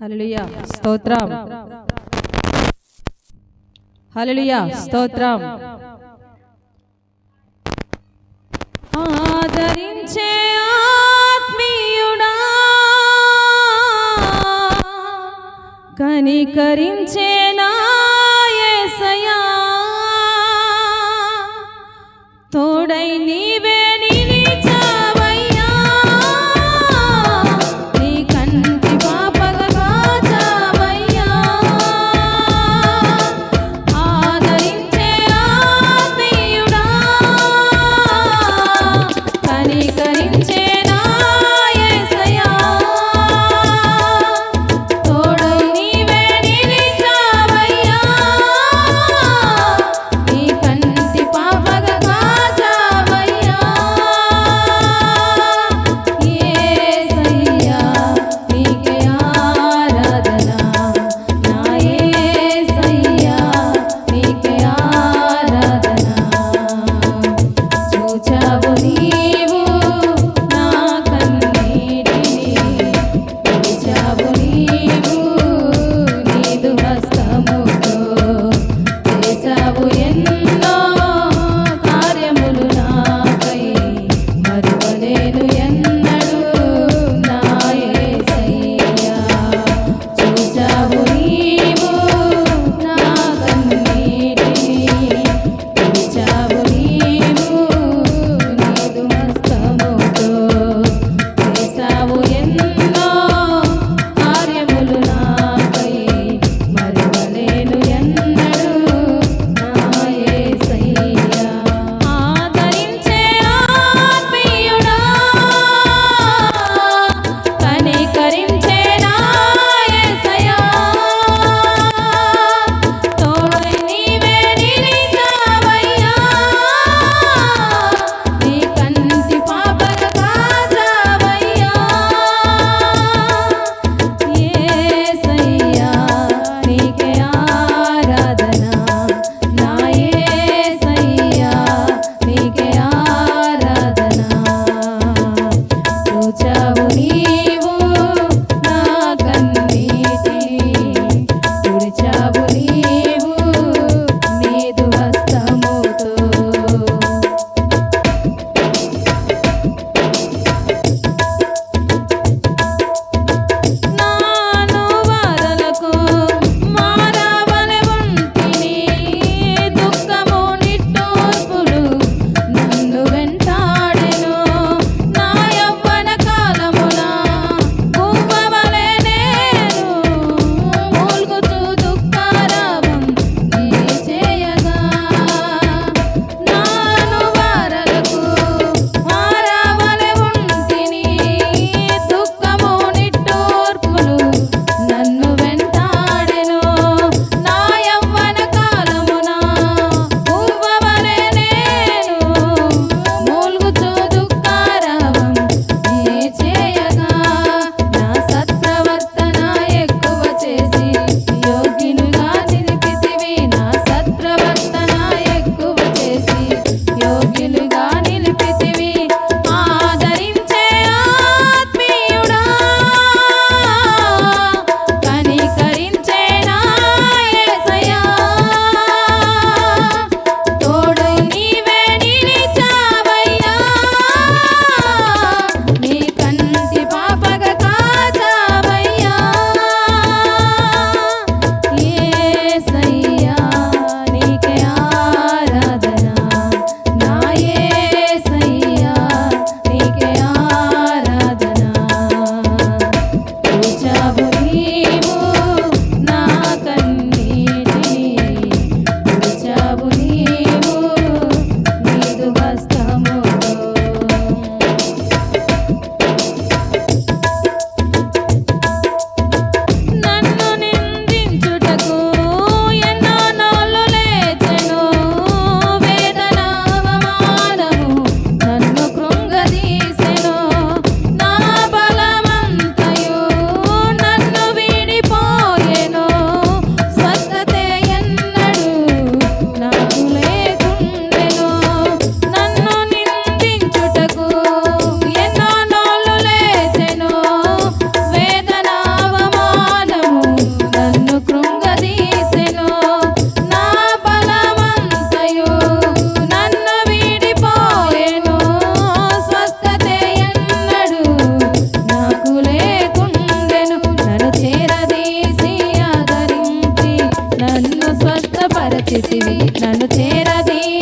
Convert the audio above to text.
హల్లెలూయా. స్తోత్రం. హల్లెలూయా. స్తోత్రం. ఆదరించే ఆత్మీయుడా. కనికరించే నా తోడై నీ చేసేవి నన్ను చేరదీ